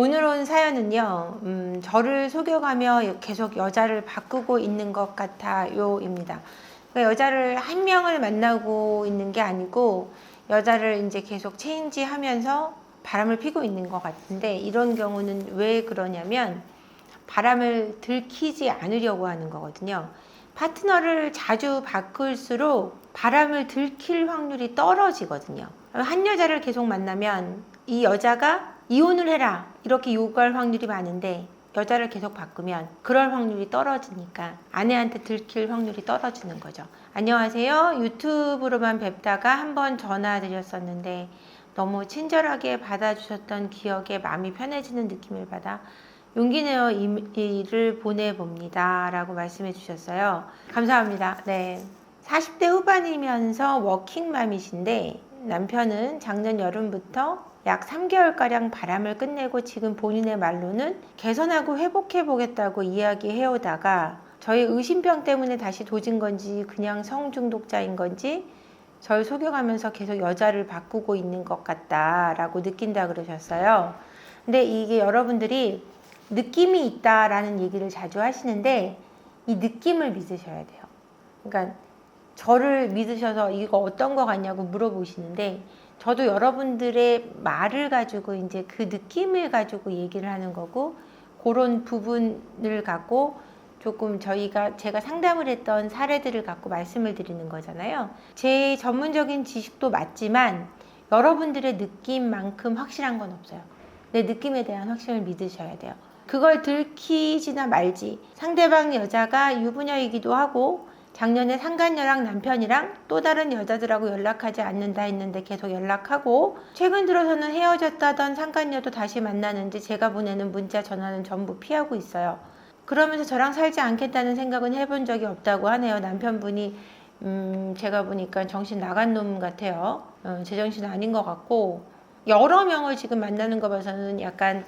오늘 온 사연은요, 음, 저를 속여가며 계속 여자를 바꾸고 있는 것 같아요입니다. 그러니까 여자를 한 명을 만나고 있는 게 아니고 여자를 이제 계속 체인지 하면서 바람을 피고 있는 것 같은데 이런 경우는 왜 그러냐면 바람을 들키지 않으려고 하는 거거든요. 파트너를 자주 바꿀수록 바람을 들킬 확률이 떨어지거든요. 한 여자를 계속 만나면 이 여자가 이혼을 해라 이렇게 요구할 확률이 많은데 여자를 계속 바꾸면 그럴 확률이 떨어지니까 아내한테 들킬 확률이 떨어지는 거죠. 안녕하세요. 유튜브로만 뵙다가 한번 전화 드렸었는데 너무 친절하게 받아주셨던 기억에 마음이 편해지는 느낌을 받아 용기 내어 이메일을 보내봅니다. 라고 말씀해 주셨어요. 감사합니다. 네. 40대 후반이면서 워킹맘이신데 남편은 작년 여름부터 약 3개월가량 바람을 끝내고 지금 본인의 말로는 개선하고 회복해 보겠다고 이야기해 오다가 저의 의심병 때문에 다시 도진 건지 그냥 성중독자인 건지 절 속여가면서 계속 여자를 바꾸고 있는 것 같다라고 느낀다 그러셨어요. 근데 이게 여러분들이 느낌이 있다라는 얘기를 자주 하시는데 이 느낌을 믿으셔야 돼요. 그러니까 저를 믿으셔서 이거 어떤 거 같냐고 물어보시는데 저도 여러분들의 말을 가지고 이제 그 느낌을 가지고 얘기를 하는 거고 그런 부분을 갖고 조금 저희가 제가 상담을 했던 사례들을 갖고 말씀을 드리는 거잖아요. 제 전문적인 지식도 맞지만 여러분들의 느낌만큼 확실한 건 없어요. 내 느낌에 대한 확신을 믿으셔야 돼요. 그걸 들키지나 말지 상대방 여자가 유부녀이기도 하고 작년에 상간녀랑 남편이랑 또 다른 여자들하고 연락하지 않는다 했는데 계속 연락하고 최근 들어서는 헤어졌다던 상간녀도 다시 만나는지 제가 보내는 문자 전화는 전부 피하고 있어요. 그러면서 저랑 살지 않겠다는 생각은 해본 적이 없다고 하네요. 남편분이 음, 제가 보니까 정신 나간 놈 같아요. 어, 제정신 아닌 것 같고 여러 명을 지금 만나는 거 봐서는 약간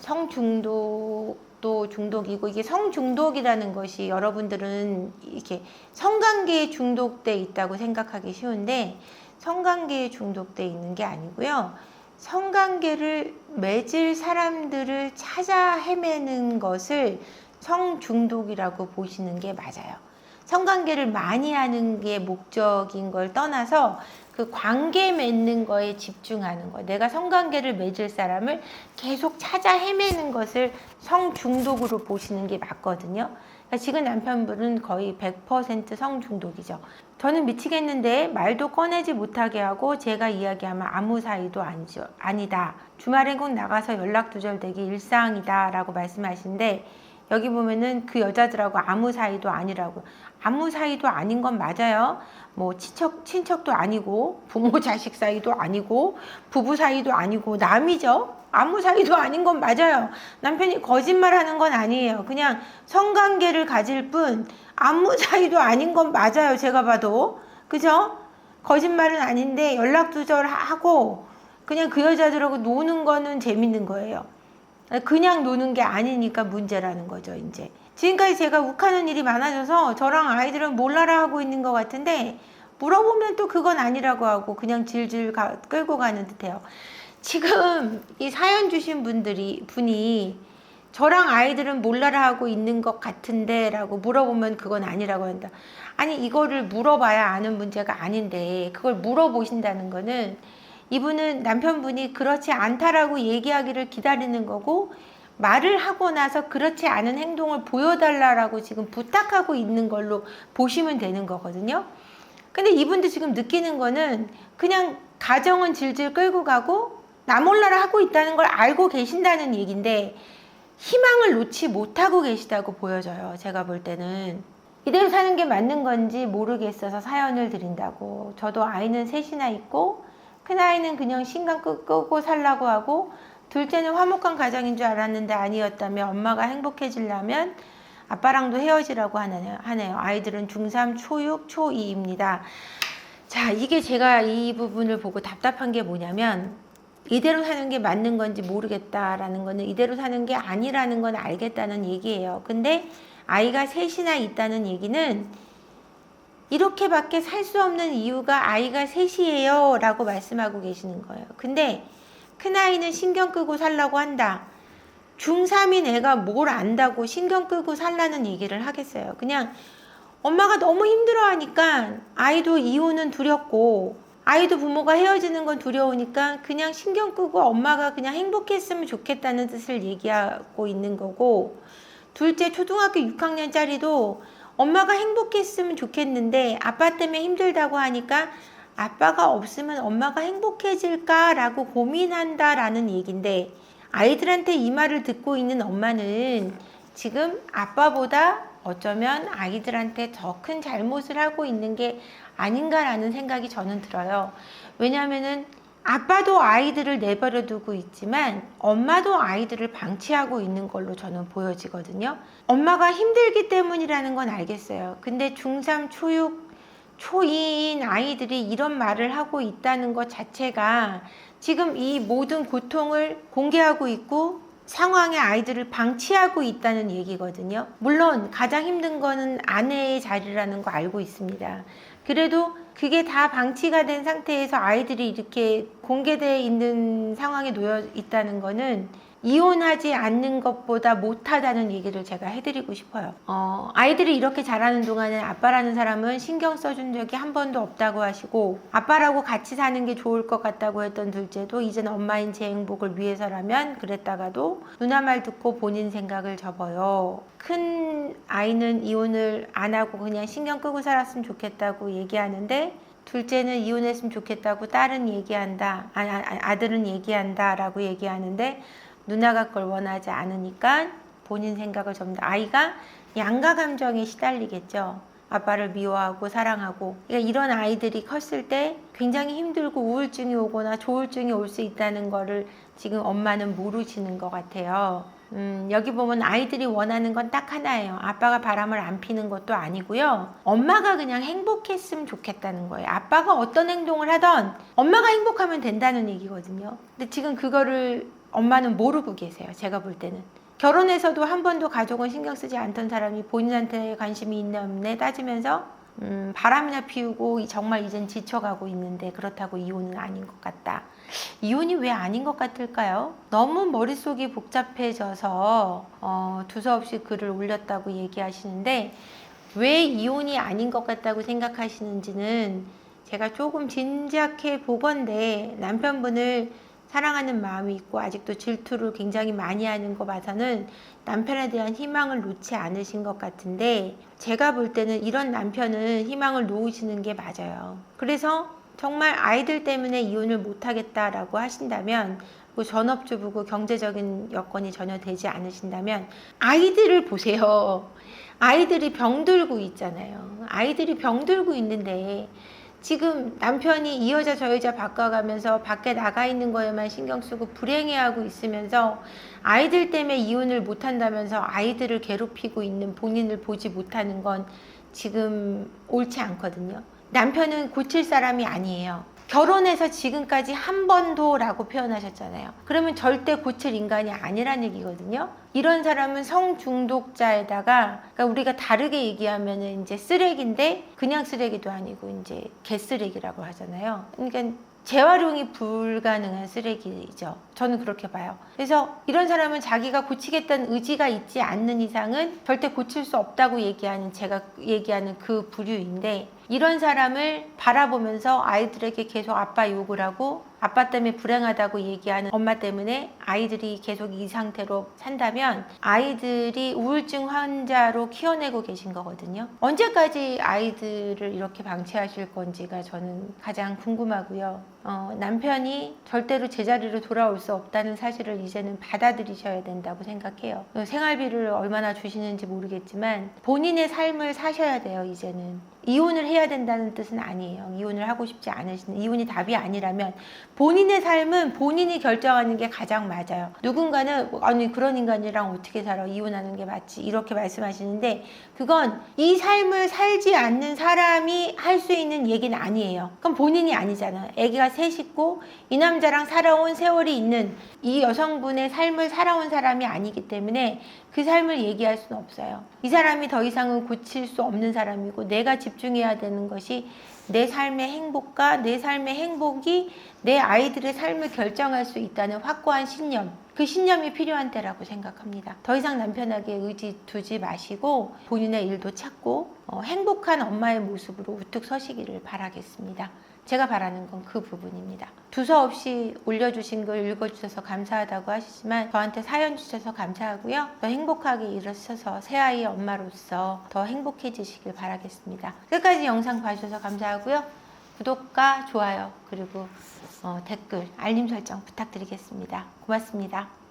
성중독 도 중독이고 이게 성중독이라는 것이 여러분들은 이렇게 성관계에 중독돼 있다고 생각하기 쉬운데 성관계에 중독돼 있는 게 아니고요. 성관계를 맺을 사람들을 찾아 헤매는 것을 성중독이라고 보시는 게 맞아요. 성관계를 많이 하는 게 목적인 걸 떠나서 그 관계 맺는 거에 집중하는 거. 내가 성관계를 맺을 사람을 계속 찾아 헤매는 것을 성중독으로 보시는 게 맞거든요. 그러니까 지금 남편분은 거의 100% 성중독이죠. 저는 미치겠는데 말도 꺼내지 못하게 하고 제가 이야기하면 아무 사이도 아니죠. 아니다. 주말엔 꼭 나가서 연락 두절되기 일상이다 라고 말씀하시는데 여기 보면은 그 여자들하고 아무 사이도 아니라고. 아무 사이도 아닌 건 맞아요. 뭐 친척, 친척도 아니고, 부모 자식 사이도 아니고, 부부 사이도 아니고, 남이죠. 아무 사이도 아닌 건 맞아요. 남편이 거짓말 하는 건 아니에요. 그냥 성관계를 가질 뿐, 아무 사이도 아닌 건 맞아요. 제가 봐도. 그죠? 거짓말은 아닌데 연락 두절하고, 그냥 그 여자들하고 노는 거는 재밌는 거예요. 그냥 노는 게 아니니까 문제라는 거죠, 이제. 지금까지 제가 욱하는 일이 많아져서 저랑 아이들은 몰라라 하고 있는 것 같은데 물어보면 또 그건 아니라고 하고 그냥 질질 가, 끌고 가는 듯해요. 지금 이 사연 주신 분들이 분이 저랑 아이들은 몰라라 하고 있는 것 같은데 라고 물어보면 그건 아니라고 한다. 아니 이거를 물어봐야 아는 문제가 아닌데 그걸 물어보신다는 거는 이분은 남편분이 그렇지 않다라고 얘기하기를 기다리는 거고 말을 하고 나서 그렇지 않은 행동을 보여달라라고 지금 부탁하고 있는 걸로 보시면 되는 거거든요. 근데 이분도 지금 느끼는 거는 그냥 가정은 질질 끌고 가고 나 몰라라 하고 있다는 걸 알고 계신다는 얘기인데 희망을 놓지 못하고 계시다고 보여져요. 제가 볼 때는. 이대로 사는 게 맞는 건지 모르겠어서 사연을 드린다고. 저도 아이는 셋이나 있고 큰아이는 그냥 신강 끄- 끄고 살라고 하고 둘째는 화목한 가정인 줄 알았는데 아니었다며 엄마가 행복해지려면 아빠랑도 헤어지라고. 하네요. 아이들은 중3, 초6, 초2입니다. 자, 이게 제가 이 부분을 보고 답답한 게 뭐냐면 이대로 사는 게 맞는 건지 모르겠다라는 거는 이대로 사는 게 아니라는 건 알겠다는 얘기예요. 근데 아이가 셋이나 있다는 얘기는 이렇게밖에 살 수 없는 이유가 아이가 셋이에요 라고 말씀하고 계시는 거예요. 근데 큰아이는 신경 끄고 살라고 한다. 중3인 애가 뭘 안다고 신경 끄고 살라는 얘기를 하겠어요. 그냥 엄마가 너무 힘들어 하니까 아이도 이혼은 두렵고 아이도 부모가 헤어지는 건 두려우니까 그냥 신경 끄고 엄마가 그냥 행복했으면 좋겠다는 뜻을 얘기하고 있는 거고 둘째 초등학교 6학년짜리도 엄마가 행복했으면 좋겠는데 아빠 때문에 힘들다고 하니까 아빠가 없으면 엄마가 행복해질까라고 고민한다라는 얘긴데 아이들한테 이 말을 듣고 있는 엄마는 지금 아빠보다 어쩌면 아이들한테 더 큰 잘못을 하고 있는 게 아닌가라는 생각이 저는 들어요. 왜냐하면은 아빠도 아이들을 내버려 두고 있지만 엄마도 아이들을 방치하고 있는 걸로 저는 보여지거든요. 엄마가 힘들기 때문이라는 건 알겠어요. 근데 중3, 초6, 초2인 아이들이 이런 말을 하고 있다는 것 자체가 지금 이 모든 고통을 공개하고 있고 상황에 아이들을 방치하고 있다는 얘기거든요. 물론 가장 힘든 거는 아내의 자리라는 거 알고 있습니다. 그래도 그게 다 방치가 된 상태에서 아이들이 이렇게 공개되어 있는 상황에 놓여 있다는 거는 이혼하지 않는 것보다 못하다는 얘기를 제가 해드리고 싶어요. 어, 아이들이 이렇게 자라는 동안에 아빠라는 사람은 신경 써준 적이 한 번도 없다고 하시고 아빠라고 같이 사는 게 좋을 것 같다고 했던 둘째도 이제는 엄마인 제 행복을 위해서라면 그랬다가도 누나 말 듣고 본인 생각을 접어요. 큰 아이는 이혼을 안 하고 그냥 신경 끄고 살았으면 좋겠다고 얘기하는데 둘째는 이혼했으면 좋겠다고 딸은 얘기한다. 아, 아, 아 들은 얘기한다 라고 얘기하는데 누나가 그걸 원하지 않으니까 본인 생각을 접니다. 아이가 양가 감정에 시달리겠죠. 아빠를 미워하고 사랑하고 그러니까 이런 아이들이 컸을 때 굉장히 힘들고 우울증이 오거나 조울증이 올 수 있다는 거를 지금 엄마는 모르시는 것 같아요. 음, 여기 보면 아이들이 원하는 건 딱 하나예요. 아빠가 바람을 안 피는 것도 아니고요. 엄마가 그냥 행복했으면 좋겠다는 거예요. 아빠가 어떤 행동을 하던 엄마가 행복하면 된다는 얘기거든요. 근데 지금 그거를 엄마는 모르고 계세요. 제가 볼 때는. 결혼해서도 한 번도 가족은 신경 쓰지 않던 사람이 본인한테 관심이 있나 없네 따지면서 음, 바람이나 피우고 정말 이젠 지쳐가고 있는데 그렇다고 이혼은 아닌 것 같다. 이혼이 왜 아닌 것 같을까요? 너무 머릿속이 복잡해져서 어, 두서없이 글을 올렸다고 얘기하시는데 왜 이혼이 아닌 것 같다고 생각하시는지는 제가 조금 진지하게 보건데 남편분을 사랑하는 마음이 있고 아직도 질투를 굉장히 많이 하는 거 봐서는 남편에 대한 희망을 놓지 않으신 것 같은데 제가 볼 때는 이런 남편은 희망을 놓으시는 게 맞아요. 그래서 정말 아이들 때문에 이혼을 못하겠다라고 하신다면 뭐 전업주부고 경제적인 여건이 전혀 되지 않으신다면 아이들을 보세요. 아이들이 병들고 있잖아요. 아이들이 병들고 있는데 지금 남편이 이 여자 저 여자 바꿔가면서 밖에 나가 있는 거에만 신경 쓰고 불행해하고 있으면서 아이들 때문에 이혼을 못한다면서 아이들을 괴롭히고 있는 본인을 보지 못하는 건 지금 옳지 않거든요. 남편은 고칠 사람이 아니에요. 결혼해서 지금까지 한 번도 라고 표현하셨잖아요. 그러면 절대 고칠 인간이 아니란 얘기거든요. 이런 사람은 성중독자에다가 그러니까 우리가 다르게 얘기하면 이제 쓰레기인데 그냥 쓰레기도 아니고 이제 개쓰레기라고 하잖아요. 그러니까 재활용이 불가능한 쓰레기죠. 저는 그렇게 봐요. 그래서 이런 사람은 자기가 고치겠다는 의지가 있지 않는 이상은 절대 고칠 수 없다고 얘기하는 제가 얘기하는 그 부류인데 이런 사람을 바라보면서 아이들에게 계속 아빠 욕을 하고 아빠 때문에 불행하다고 얘기하는 엄마 때문에 아이들이 계속 이 상태로 산다면 아이들이 우울증 환자로 키워내고 계신 거거든요. 언제까지 아이들을 이렇게 방치하실 건지가 저는 가장 궁금하고요. 어, 남편이 절대로 제자리로 돌아올 수 없다는 사실을 이제는 받아들이셔야 된다고 생각해요. 어, 생활비를 얼마나 주시는지 모르겠지만 본인의 삶을 사셔야 돼요, 이제는. 이혼을 해야 된다는 뜻은 아니에요. 이혼을 하고 싶지 않으시는 이혼이 답이 아니라면 본인의 삶은 본인이 결정하는 게 가장 맞아요. 누군가는 아니 그런 인간이랑 어떻게 살아 이혼하는 게 맞지 이렇게 말씀하시는데 그건 이 삶을 살지 않는 사람이 할 수 있는 얘기는 아니에요. 그럼 본인이 아니잖아요. 아기가 셋 있고 이 남자랑 살아온 세월이 있는 이 여성분의 삶을 살아온 사람이 아니기 때문에 그 삶을 얘기할 수는 없어요. 이 사람이 더 이상은 고칠 수 없는 사람이고 내가 집중해야 되는 것이 내 삶의 행복과 내 삶의 행복이 내 아이들의 삶을 결정할 수 있다는 확고한 신 념. 그 신념이 필요한 때라고 생각합니다. 더 이상 남편에게 의지 두지 마시고 본인의 일도 찾고 어, 행복한 엄마의 모습으로 우뚝 서시기를 바라겠습니다. 제가 바라는 건 그 부분입니다. 두서 없이 올려주신 걸 읽어주셔서 감사하다고 하시지만 저한테 사연 주셔서 감사하고요. 더 행복하게 일하셔서 새아이의 엄마로서 더 행복해지시길 바라겠습니다. 끝까지 영상 봐주셔서 감사하고요. 구독과 좋아요 그리고 어, 댓글 알림 설정 부탁드리겠습니다. 고맙습니다.